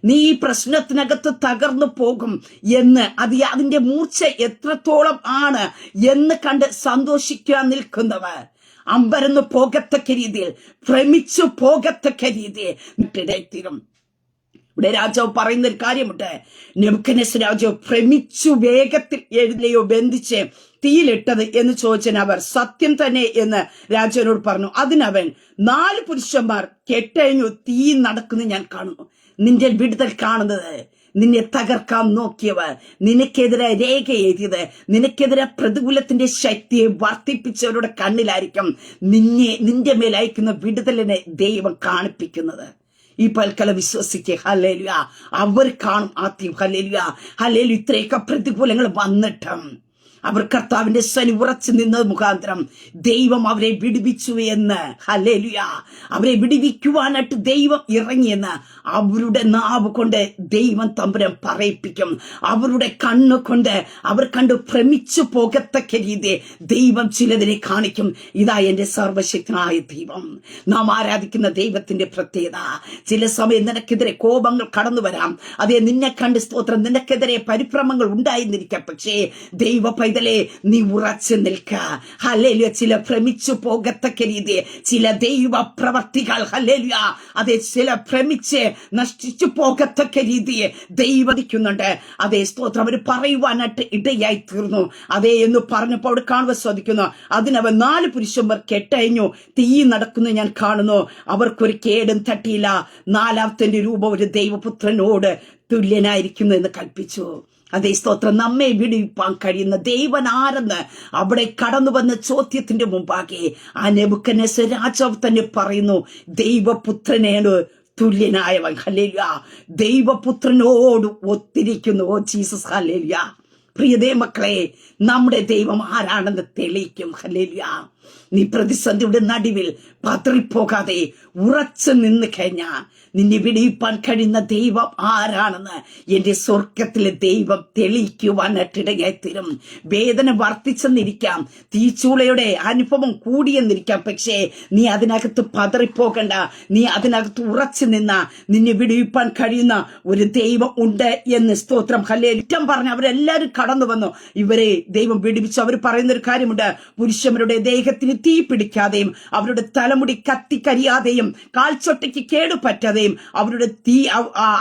നീ ഈ പ്രശ്നത്തിനകത്ത് തകർന്നു പോകും എന്ന് അത് അതിന്റെ മൂർച്ച എത്രത്തോളം ആണ് എന്ന് കണ്ട് സന്തോഷിക്കാൻ നിൽക്കുന്നവർ. അമ്പരന്ന് പോകത്തക്ക രീതിയിൽ ഭ്രമിച്ചു പോകത്തക്ക രീതിയിൽ ഇടയിത്തീരും ഇവിടെ രാജാവ് പറയുന്ന ഒരു കാര്യമുണ്ട്. നെബുക്കനസ് രാജാവ് ഭ്രമിച്ചു വേഗത്തിൽ എഴുതിയോ ബന്ധിച്ച് തീയിലിട്ടത് എന്ന് ചോദിച്ചതിന് അവർ സത്യം തന്നെ എന്ന് രാജാവിനോട് പറഞ്ഞു. അതിനവൻ നാല് പുരുഷന്മാർ കെട്ടഴിഞ്ഞു തീ നടക്കുന്നു ഞാൻ കാണുന്നു. നിന്റെ വിടുതൽ കാണുന്നത് നിന്നെ തകർക്കാൻ നോക്കിയവർ. നിനക്കെതിരെ രേഖ എഴുതിയത് നിനക്കെതിരെ പ്രതികൂലത്തിന്റെ ശക്തിയെ വർദ്ധിപ്പിച്ചവരുടെ കണ്ണിലായിരിക്കും നിന്നെ നിന്റെ മേൽ അയക്കുന്ന വിടുതലിനെ ദൈവം കാണിപ്പിക്കുന്നത്. ഈ പൽക്കല വിശ്വസിക്കുക ഹലേലുയാ അവർ കാണും ആദ്യം ഹലേലുയാ ഹലേലു ഇത്രയൊക്കെ പ്രതികൂലങ്ങൾ വന്നിട്ടും. അവർ കർത്താവിന്റെ ശനി ഉറച്ചു നിന്നത് മുഖാന്തരം ദൈവം അവരെ വിടുവിച്ചു എന്ന്. ഹല്ലേലുയ. അവരെ വിടുവിക്കുവാനായിട്ട് ദൈവം ഇറങ്ങിയെന്ന് അവരുടെ നാവ് കൊണ്ട് ദൈവം തമ്പുരം പറയിപ്പിക്കും. അവരുടെ കണ്ണ് കൊണ്ട് അവർ കണ്ട് ഭ്രമിച്ചു പോകത്തക്ക രീതി ദൈവം ചിലതിനെ കാണിക്കും. ഇതാ എന്റെ സർവശക്തനായ ദൈവം. നാം ആരാധിക്കുന്ന ദൈവത്തിന്റെ പ്രത്യേകത. ചില സമയം നിനക്കെതിരെ കോപങ്ങൾ കടന്നു വരാം അതേ നിന്നെ കണ്ട് സ്തോത്രം. നിനക്കെതിരെ പരിഭ്രമങ്ങൾ ഉണ്ടായിരുന്നിരിക്കാം. പക്ഷേ ദൈവ പൈതലെ നീ ഉറച്ചു നിൽക്ക. ഹല്ലേലൂയ ചില ഭ്രമിച്ചു പോകത്തക്ക രീതി. ചില ദൈവ പ്രവർത്തികൾ ഹല്ലേലൂയ അതെ ചില ഭ്രമിച്ച് നശിച്ചു പോകത്തക്ക രീതി ദൈവതിക്കുന്നുണ്ട് അതേ സ്തോത്രം അവർ പറയുവാനായിട്ട് ഇടയായി തീർന്നു. അതേ എന്ന് പറഞ്ഞപ്പോൾ അവിടെ കാണുവാൻ സാധിക്കുന്നു. അതിനവൻ നാല് പുരുഷന്മാർ കെട്ടഴിഞ്ഞു. തീ നടക്കുന്നു ഞാൻ കാണുന്നു. അവർക്കൊരു കേടും തട്ടിയില്ല. നാലാമത്തെ രൂപം ഒരു ദൈവപുത്രനോട് തുല്യനായിരിക്കുന്നു എന്ന് കൽപ്പിച്ചു. അതേ സ്തോത്രം. നമ്മെ വിടുവിപ്പാൻ കഴിയുന്ന ദൈവൻ ആരെന്ന് അവിടെ കടന്നു വന്ന ചോദ്യത്തിന്റെ മുമ്പാകെ ആ നെബുക്കനസ് രാജാവ് തന്നെ പറയുന്നു ദൈവപുത്രനേട് തുല്യനായവൻ. ഹലേലിയ ദൈവപുത്രനോട് ഒത്തിരിക്കുന്നു. ഓ ജീസസ് ഹലേലിയ പ്രിയ മക്കളെ നമ്മുടെ ദൈവം ആരാണെന്ന് തെളിയിക്കും. ഹല്ലേലൂയ. നീ പ്രതിസന്ധിയുടെ നടുവിൽ പതറിപ്പോകാതെ ഉറച്ചു നിന്ന് കഴിഞ്ഞാ നിന്നെ വിടിയിപ്പാൻ കഴിയുന്ന ദൈവം ആരാണെന്ന് എന്റെ സ്വർഗത്തിലെ ദൈവം തെളിയിക്കുവാനായിട്ടിടയായി തരും വേദന വർദ്ധിച്ചെന്നിരിക്കാം. തീച്ചൂളയുടെ അനുഭവം കൂടിയെന്നിരിക്കാം. പക്ഷേ നീ അതിനകത്ത് പതറിപ്പോകണ്ട. നീ അതിനകത്ത് ഉറച്ചു നിന്ന നിന്നെ വിടിയിപ്പാൻ കഴിയുന്ന ഒരു ദൈവം ഉണ്ട് എന്ന് സ്തോത്രം. ഹല്ലേ കുറ്റം പറഞ്ഞ് അവരെല്ലാവരും കടന്നു വന്നു ഇവരെ ദൈവം വിടുവിച്ചു. അവർ പറയുന്ന ഒരു കാര്യമുണ്ട്. പുരുഷന്മാരുടെ ദേഹത്തിന് തീ പിടിക്കാതെയും അവരുടെ തലമുടി കത്തിക്കരിയാതെയും കാൽച്ചൊട്ടയ്ക്ക് കേടുപറ്റാതെയും അവരുടെ തീ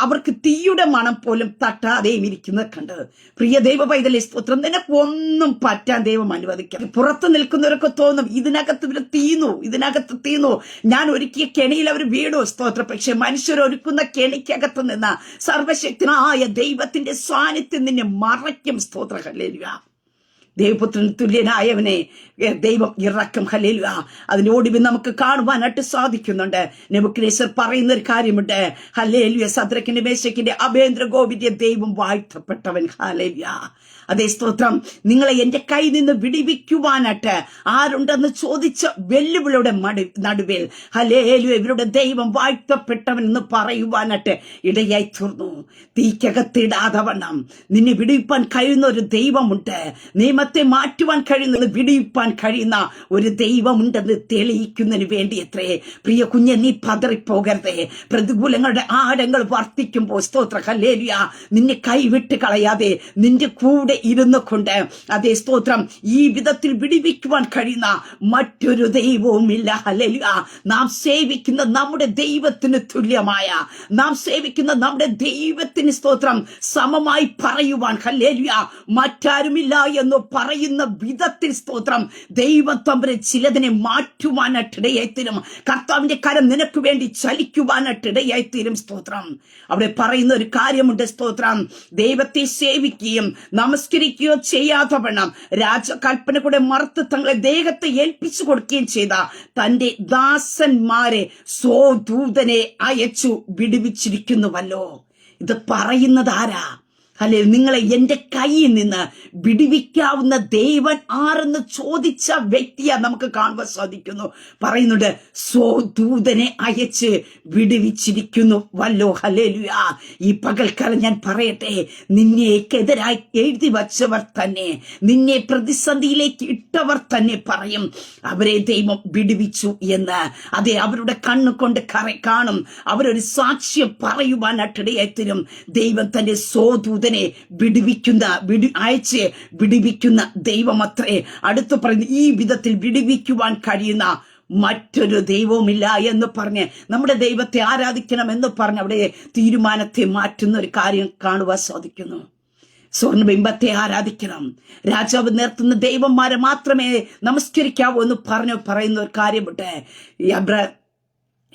അവർക്ക് തീയുടെ മണം പോലും തട്ടാതെയും ഇരിക്കുന്നത് കണ്ടത് പ്രിയ ദൈവ പൈതലെ സ്തോത്രം. നിനക്ക് ഒന്നും പറ്റാൻ ദൈവം അനുവദിക്കാം പുറത്ത് നിൽക്കുന്നവരൊക്കെ തോന്നും ഇതിനകത്ത് ഇവർ തീന്നു ഇതിനകത്ത് തീന്നു. ഞാൻ ഒരുക്കിയ കെണിയിൽ അവർ വീണു സ്തോത്രം. പക്ഷെ മനുഷ്യർ ഒരുക്കുന്ന കെണിക്കകത്ത് നിന്ന സർവശക്തനായ ദൈവത്തിന്റെ സാന്നിധ്യം നിന്നെ മറയ്ക്കും സ്തോത്ര. ഹല്ലേലൂയ. ദൈവപുത്രൻ തുല്യനായവനെ ദൈവം ഇറക്കും ഹലേലുക അതിനോടിവി നമുക്ക് കാണുവാനായിട്ട് സാധിക്കുന്നുണ്ട്. നെബുക്കനേശ്വർ പറയുന്ന ഒരു കാര്യമുണ്ട്. ഹലേലുയ സദ്രക്കിന്റെ മേശക്കിന്റെ അഭേന്ദ്ര ഗോപിന്റെ ദൈവം വാഴ്ത്തപ്പെട്ടവൻ. ഹലേലുയ അതേ സ്തോത്രം. നിങ്ങളെ എന്റെ കയ്യിൽ നിന്ന് വിടിവിക്കുവാനായിട്ട് ആരുണ്ടെന്ന് ചോദിച്ച വെല്ലുവിളിയുടെ മടി നടുവിൽ ഹലേലു ഇവരുടെ ദൈവം വാഴ്ത്തപ്പെട്ടവൻ എന്ന് പറയുവാനായിട്ട് ഇടയായി തീർന്നു. തീക്കകത്തിടാതെ വണ്ണം. നിന്നെ വിടിവിപ്പാൻ കഴിയുന്ന ഒരു ദൈവമുണ്ട്. നിയമത്തെ മാറ്റുവാൻ കഴിയുന്ന വിടിയിപ്പാൻ കഴിയുന്ന ഒരു ദൈവമുണ്ടെന്ന് തെളിയിക്കുന്നതിന് വേണ്ടി എത്രേ പ്രിയ കുഞ്ഞെ നീ പതറിപ്പോകരുതേ. പ്രതികൂലങ്ങളുടെ ആഴങ്ങൾ വർദ്ധിക്കുമ്പോൾ സ്തോത്ര കല്ലേലിയ നിന്നെ കൈവിട്ട് കളയാതെ നിന്റെ കൂടെ ഇരുന്നു കൊണ്ട്. അതേ സ്തോത്രം ഈ വിധത്തിൽ വിടിവിക്കുവാൻ കഴിയുന്ന മറ്റൊരു ദൈവവുമില്ല. ഹല്ലേലിയ. നാം സേവിക്കുന്ന നമ്മുടെ ദൈവത്തിന് തുല്യമായ നാം സേവിക്കുന്ന നമ്മുടെ ദൈവത്തിന് സ്തോത്രം സമമായി പറയുവാൻ. ഹല്ലേലിയ. മറ്റാരുമില്ല എന്ന് പറയുന്ന വിധത്തിൽ സ്തോത്രം. ദൈവത്വം ചിലതിനെ മാറ്റുവാനായിട്ടിടയായിത്തീരും. കർത്താവിന്റെ കരം നിനക്ക് വേണ്ടി ചലിക്കുവാനായിട്ടിടയായിത്തീരും സ്തോത്രം. അവിടെ പറയുന്ന ഒരു കാര്യമുണ്ട് സ്തോത്രം. ദൈവത്തെ സേവിക്കുകയും നമസ്കരിക്കുകയോ ചെയ്യാതെ വണ്ണം രാജകൽപ്പന കൂടെ മറുത്ത് തങ്ങളെ ദേഹത്തെ ഏൽപ്പിച്ചു കൊടുക്കുകയും ചെയ്ത തന്റെ ദാസന്മാരെ സ്വദൂതനെ അയച്ചു വിടുവിച്ചിരിക്കുന്നുവല്ലോ. ഇത് പറയുന്നത് ആരാ? അല്ലെ നിങ്ങളെ എന്റെ കയ്യിൽ നിന്ന് വിടിവിക്കാവുന്ന ദൈവൻ ആരെന്ന് ചോദിച്ച വ്യക്തിയെ നമുക്ക് കാണുവാൻ സാധിക്കുന്നു. പറയുന്നുണ്ട് സ്വദൂതനെ അയച്ച് വിടുവിച്ചിരിക്കുന്നു. വല്ലോ ഹലേലുയ ഈ പകൽക്കാലം ഞാൻ പറയട്ടെ നിന്നെക്കെതിരായി എഴുതി വച്ചവർ തന്നെ നിന്നെ പ്രതിസന്ധിയിലേക്ക് ഇട്ടവർ തന്നെ പറയും അവരെ ദൈവം വിടുവിച്ചു എന്ന്. അതെ അവരുടെ കണ്ണുകൊണ്ട് കറ കാണും അവരൊരു സാക്ഷ്യം പറയുവാനായിട്ടിടയായി തരും ദൈവം തന്റെ സ്വദൂതനെ വിടുവിക്കുന്ന വിടു അയച്ച് വിടുവിക്കുന്ന ദൈവമത്രേ. അടുത്ത് പറയുന്നു ഈ വിധത്തിൽ വിടുവിക്കുവാൻ കഴിയുന്ന മറ്റൊരു ദൈവവുമില്ല എന്ന് പറഞ്ഞ് നമ്മുടെ ദൈവത്തെ ആരാധിക്കണം എന്ന് പറഞ്ഞ് അവിടെ തീരുമാനത്തെ മാറ്റുന്ന ഒരു കാര്യം കാണുവാൻ സാധിക്കുന്നു. സ്വർണബിംബത്തെ ആരാധിക്കണം. രാജാവ് നിർത്തുന്ന ദൈവന്മാരെ മാത്രമേ നമസ്കരിക്കാവൂ എന്ന് പറഞ്ഞു പറയുന്ന ഒരു കാര്യമുണ്ട്. ഈ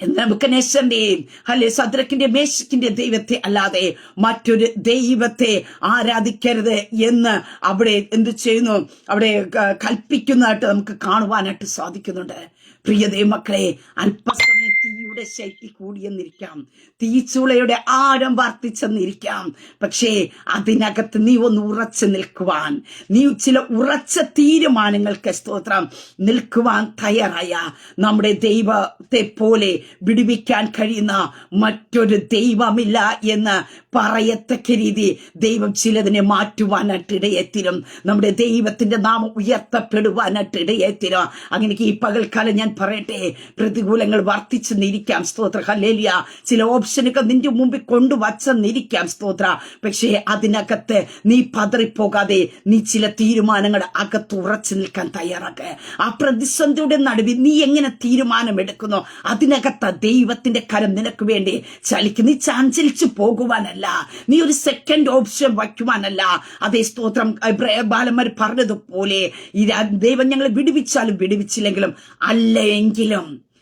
അബ്ര ബുക്കനേശ്വറിന്റെയും അല്ലെ സദ്രക്കിന്റെ മേശക്കിന്റെ ദൈവത്തെ അല്ലാതെ മറ്റൊരു ദൈവത്തെ ആരാധിക്കരുത് എന്ന് അവിടെ എന്ത് ചെയ്യുന്നു? അവിടെ കൽപ്പിക്കുന്നതായിട്ട് നമുക്ക് കാണുവാനായിട്ട് സാധിക്കുന്നുണ്ട്. പ്രിയ മക്കളെ അല്പസമയം തീയുടെ ശക്തി കൂടിയെന്നിരിക്കാം തീച്ചൂളയുടെ ആഴം വർദ്ധിച്ചെന്നിരിക്കാം. പക്ഷേ അതിനകത്ത് നീ ഒന്ന് ഉറച്ചു നിൽക്കുവാൻ. നീ ചില ഉറച്ച തീരുമാനങ്ങൾക്ക് സ്തോത്രം. നിൽക്കുവാൻ തയ്യാറായ നമ്മുടെ ദൈവത്തെ പോലെ വിടുവിക്കാൻ കഴിയുന്ന മറ്റൊരു ദൈവമില്ല എന്ന് പറയത്തക്ക രീതി ദൈവം ചിലതിനെ മാറ്റുവാനായിട്ട് ഇടയെത്തിരും നമ്മുടെ ദൈവത്തിന്റെ നാമം ഉയർത്തപ്പെടുവാനായിട്ട് ഇടയെത്തിരും അങ്ങനെ ഈ പകൽക്കാലം ഞാൻ പറയട്ടെ? പ്രതികൂലങ്ങൾ വർദ്ധിച്ചെന്നിരിക്കാം സ്തോത്ര. ഹല്ലേലിയ. ചില ഓപ്ഷനുകൾ നിന്റെ മുമ്പിൽ കൊണ്ടുവച്ചെന്നിരിക്കാം സ്തോത്ര. പക്ഷേ അതിനകത്ത് നീ പതറിപ്പോകാതെ നീ ചില തീരുമാനങ്ങൾ അകത്ത് ഉറച്ചു നിൽക്കാൻ തയ്യാറാക്കുക ആ പ്രതിസന്ധിയുടെ നടുവിൽ നീ എങ്ങനെ തീരുമാനമെടുക്കുന്നു? അതിനകത്ത് ദൈവത്തിന്റെ കരം നിനക്ക് വേണ്ടി? ചലിക്കും. നീ ചാഞ്ചലിച്ചു പോകുവാനല്ല. നീ ഒരു സെക്കൻഡ് ഓപ്ഷൻ വയ്ക്കുവാനല്ല. അതേ സ്തോത്രം ബാലന്മാർ പറഞ്ഞതുപോലെ ഈ ദൈവം ഞങ്ങളെ വിടുവിച്ചാലും വിടുവിച്ചില്ലെങ്കിലും അല്ല എങ്കിലും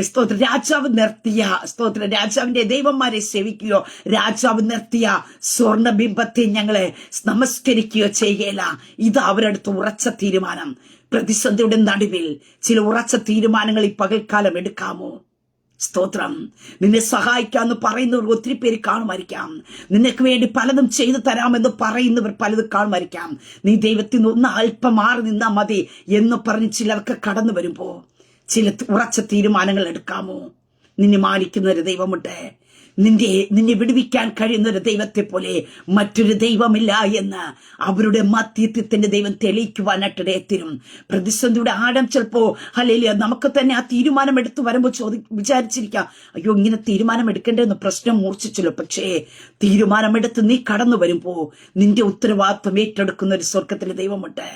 സ്തോത്ര. രാജാവ് നിർത്തിയ സ്തോത്ര. രാജാവിന്റെ ദൈവന്മാരെ സേവിക്കുകയോ രാജാവ് നിർത്തിയ സ്വർണബിംബത്തെ ഞങ്ങളെ നമസ്കരിക്കുകയോ ചെയ്യേല. ഇത് അവരടുത്ത് ഉറച്ച തീരുമാനം. പ്രതിസന്ധിയുടെ നടുവിൽ ചില ഉറച്ച തീരുമാനങ്ങൾ ഈ പകൽക്കാലം എടുക്കാമോ? സ്തോത്രം. നിന്നെ സഹായിക്കാമെന്ന് പറയുന്നവർ ഒത്തിരി പേര് കാണുമായിരിക്കാം. നിനക്ക് വേണ്ടി പലതും ചെയ്തു തരാമെന്ന് പറയുന്നവർ പലതും കാണുമായിരിക്കാം. നീ ദൈവത്തിൽ നിന്ന് ഒന്ന് അല്പം മാറി നിന്നാ മതി എന്ന് പറഞ്ഞ് ചിലർക്ക് കടന്നു വരുമ്പോ. ചില ഉറച്ച തീരുമാനങ്ങൾ എടുക്കാമോ? നിന്നെ മാനിക്കുന്ന ഒരു ദൈവമുണ്ട്. നിന്റെ നിന്നെ വിടുവിക്കാൻ കഴിയുന്ന ഒരു ദൈവത്തെ പോലെ മറ്റൊരു ദൈവമില്ല എന്ന് അവരുടെ മധ്യത്വത്തിന്റെ ദൈവം തെളിയിക്കുവാനായിട്ടിടയത്തിരും പ്രതിസന്ധിയുടെ ആഴം ചിലപ്പോ അല്ലെങ്കിൽ നമുക്ക് തന്നെ ആ തീരുമാനം എടുത്തു വരുമ്പോൾ ചോദി വിചാരിച്ചിരിക്കാം അയ്യോ ഇങ്ങനെ തീരുമാനം എടുക്കേണ്ടെന്ന് പ്രശ്നം മൂർച്ഛിച്ചല്ലോ പക്ഷേ തീരുമാനമെടുത്ത് നീ കടന്നു വരുമ്പോ നിന്റെ ഉത്തരവാദിത്വം ഏറ്റെടുക്കുന്ന ഒരു സ്വർഗത്തിലെ ദൈവമുണ്ട്.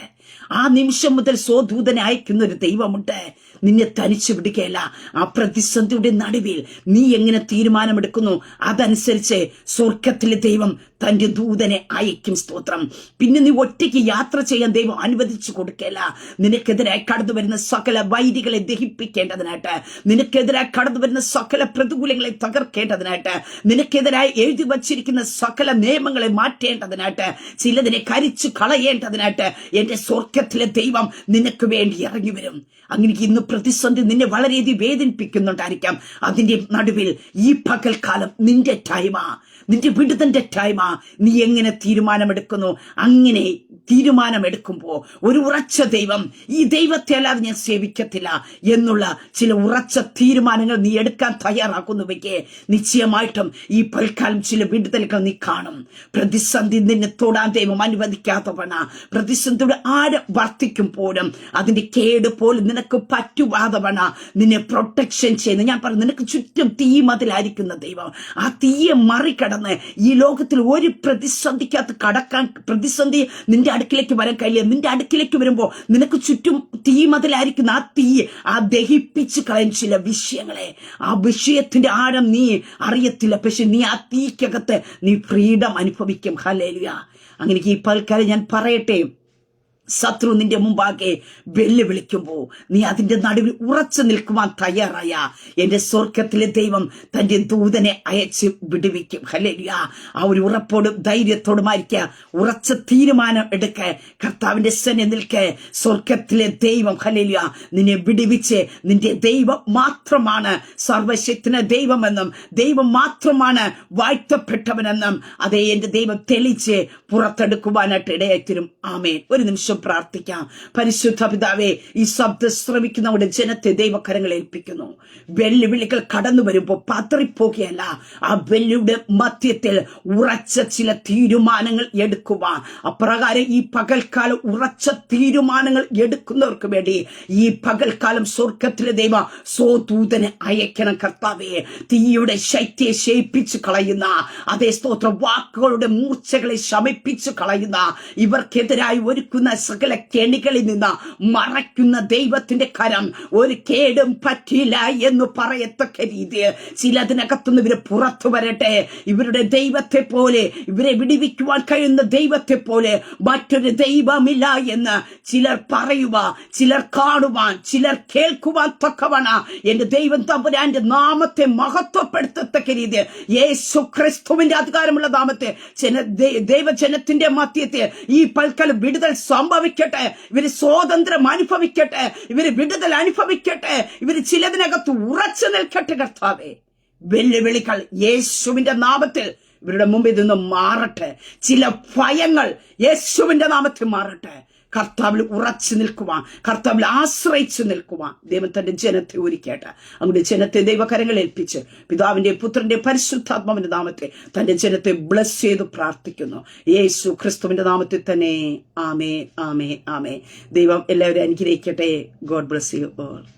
ആ നിമിഷം മുതൽ സ്വദൂതനെ അയക്കുന്ന ഒരു ദൈവമുണ്ട്. നിന്നെ തനിച്ചു വിടുകയല്ല. ആ പ്രതിസന്ധിയുടെ നടുവിൽ നീ എങ്ങനെ തീരുമാനമെടുക്കുന്നു? അതനുസരിച്ച് സ്വർഗത്തിലെ ദൈവം തന്റെ ദൂതനെ അയക്കും സ്തോത്രം. പിന്നെ നീ ഒറ്റയ്ക്ക് യാത്ര ചെയ്യാൻ ദൈവം അനുവദിച്ചു കൊടുക്കല നിനക്കെതിരായി കടന്നു വരുന്ന സകല വൈരികളെ ദഹിപ്പിക്കേണ്ടതിനായിട്ട് നിനക്കെതിരായി കടന്നു വരുന്ന സകല പ്രതികൂലങ്ങളെ തകർക്കേണ്ടതിനായിട്ട് നിനക്കെതിരായി എഴുതി വച്ചിരിക്കുന്ന സകല നിയമങ്ങളെ മാറ്റേണ്ടതിനായിട്ട് ചിലതിനെ കരിച്ചു കളയേണ്ടതിനായിട്ട് എന്റെ സ്വർഗത്തിലെ ദൈവം നിനക്ക് വേണ്ടി ഇറങ്ങി വരും. അങ്ങനെ ഇന്ന് പ്രതിസന്ധി നിന്നെ വളരെയധികം വേദനിപ്പിക്കുന്നുണ്ടായിരിക്കാം. അതിന്റെ നടുവിൽ ഈ പകൽക്കാലം നിന്റെ ടൈമാ നിന്റെ വിടുതന്റെ ടൈമാ നീ എങ്ങനെ തീരുമാനമെടുക്കുന്നു? അങ്ങനെ തീരുമാനമെടുക്കുമ്പോ ഒരു ഉറച്ച ദൈവം ഈ ദൈവത്തെ അല്ലാതെ ഞാൻ സേവിക്കത്തില്ല എന്നുള്ള ചില ഉറച്ച തീരുമാനങ്ങൾ നീ എടുക്കാൻ തയ്യാറാക്കുന്നുവെങ്കിൽ നിശ്ചയമായിട്ടും ഈ പൽക്കാലം ചില വിടുതലുകൾ നീ കാണും. പ്രതിസന്ധി നിന്നെ തൊടാൻ ദൈവം അനുവദിക്കാത്തവണ പ്രതിസന്ധിയുടെ ആഴം വർദ്ധിക്കുമ്പോഴും അതിന്റെ കേട് പോലും നിനക്ക് പറ്റുവാതവണ നിന്നെ പ്രൊട്ടക്ഷൻ ചെയ്യുന്ന. ഞാൻ പറഞ്ഞു നിനക്ക് ചുറ്റും തീ മതിലായിരിക്കുന്ന ദൈവം. ആ തീയെ മറികടന്ന് ഈ ലോകത്തിൽ ഒരു പ്രതിസന്ധിക്കകത്ത് കടക്കാൻ പ്രതിസന്ധി നിന്റെ അടുക്കിലേക്ക് വരാൻ കഴിയില്ല. നിന്റെ അടുക്കിലേക്ക് വരുമ്പോൾ നിനക്ക് ചുറ്റും തീ മതിലായിരിക്കുന്ന ആ തീ ആ ദഹിപ്പിച്ച് കളയും ചില വിഷയങ്ങളെ. ആ വിഷയത്തിന്റെ ആഴം നീ അറിയത്തില്ല. പക്ഷെ നീ ആ തീക്കകത്ത് നീ ഫ്രീഡം അനുഭവിക്കും. ഹലേലുയ അങ്ങനെ ഈ പൽക്കാലം ഞാൻ പറയട്ടെ. ശത്രു നിന്റെ മുമ്പാകെ വെല്ലുവിളിക്കുമ്പോ നീ അതിന്റെ നടുവിൽ ഉറച്ചു നിൽക്കുവാൻ തയ്യാറായ എന്റെ സ്വർഗത്തിലെ ദൈവം തന്റെ ദൂതനെ അയച്ച് വിടുവിക്കും. ഹലേലിയ ആ ഒരു ഉറപ്പോടും ധൈര്യത്തോടുമായിരിക്കുക ഉറച്ച തീരുമാനം എടുക്ക. കർത്താവിന്റെ സനെ നിൽക്ക. സ്വർഗത്തിലെ ദൈവം ഹലേലിയ നിന്നെ വിടുവിച്ച് നിന്റെ ദൈവം മാത്രമാണ് സർവശക്തിന് ദൈവമെന്നും ദൈവം മാത്രമാണ് വാഴ്ത്തപ്പെട്ടവനെന്നും അതേ എന്റെ ദൈവം തെളിച്ച് പുറത്തെടുക്കുവാനായിട്ട് ഇടയായിത്തരും. ആമേൻ. ഒരു നിമിഷം പ്രാർത്ഥിക്കാം. പരിശുദ്ധ പിതാവേ ഈ ശബ്ദം ശ്രമിക്കുന്നവരുടെ ജനത്തെ ദൈവകരങ്ങൾ ഏൽപ്പിക്കുന്നു. വെല്ലുവിളികൾ കടന്നു വരുമ്പോൾ പതറിപ്പോകുകയല്ല. ആ വെല്ലുവിടെ മധ്യത്തിൽ ഉറച്ച ചില തീരുമാനങ്ങൾ എടുക്കുവാൻ അപ്രകാരം ഈ പകൽക്കാലം ഉറച്ച തീരുമാനങ്ങൾ എടുക്കുന്നവർക്ക് വേണ്ടി ഈ പകൽക്കാലം സ്വർഗത്തിലെ ദൈവ സ്വദൂതനെ അയക്കണം കർത്താവേ. തീയുടെ ശൈത്യെ ശയിപ്പിച്ചു കളയുന്ന അതേ സ്തോത്ര വാക്കുകളുടെ മൂർച്ചകളെ ശമിപ്പിച്ചു കളയുന്ന ഇവർക്കെതിരായി ഒരുക്കുന്ന സകല കെണികളിൽ നിന്ന് മറയ്ക്കുന്ന ദൈവത്തിന്റെ കരം. ഒരു കേടും പറ്റില്ല എന്ന് പറയത്തക്ക രീതിയിൽ ചിലതിനകത്തുനിന്ന് ഇവർ പുറത്തു വരട്ടെ. ഇവരുടെ ദൈവത്തെ പോലെ ഇവരെ വിടിവിക്കുവാൻ കഴിയുന്ന ദൈവത്തെ പോലെ മറ്റൊരു ദൈവമില്ല എന്ന് ചിലർ പറയുക ചിലർ കാണുവാൻ ചിലർ കേൾക്കുവാൻ തക്കവണ. എന്റെ ദൈവം തമ്പുരാന്റെ നാമത്തെ മഹത്വപ്പെടുത്തത്തക്ക രീതി. യേശു ക്രിസ്തുവിന്റെ അധികാരമുള്ള നാമത്തെ ജന ദൈവജനത്തിന്റെ മധ്യത്തെ ഈ പൽക്കാലം വിടുതൽ സംഭവിക്കട്ടെ ഇവർ സ്വാതന്ത്ര്യം അനുഭവിക്കട്ടെ. ഇവർ വിടുതൽ അനുഭവിക്കട്ടെ. ഇവർ ചിലതിനകത്ത് ഉറച്ചു നിൽക്കട്ടെ കർത്താവേ. വെല്ലുവിളികൾ യേശുവിന്റെ നാമത്തിൽ ഇവരുടെ മുമ്പിൽ നിന്നും മാറട്ടെ. ചില ഭയങ്ങൾ യേശുവിന്റെ നാമത്തിൽ മാറട്ടെ. കർത്താവിൽ ഉറച്ചു നിൽക്കുവാൻ കർത്താവിൽ ആശ്രയിച്ചു നിൽക്കുവാൻ ദൈവം തന്റെ ജനത്തെ ഒരുക്കട്ടെ അങ്ങനെ ജനത്തെ ദൈവകരങ്ങൾ ഏൽപ്പിച്ച് പിതാവിന്റെ പുത്രന്റെ പരിശുദ്ധാത്മാവിന്റെ നാമത്തെ തന്റെ ജനത്തെ ബ്ലസ് ചെയ്ത് പ്രാർത്ഥിക്കുന്നു. യേശു ക്രിസ്തുവിന്റെ നാമത്തിൽ തന്നെ ആമേ ആമേ ആമേ ദൈവം എല്ലാവരും അനുഗ്രഹിക്കട്ടെ. God bless you all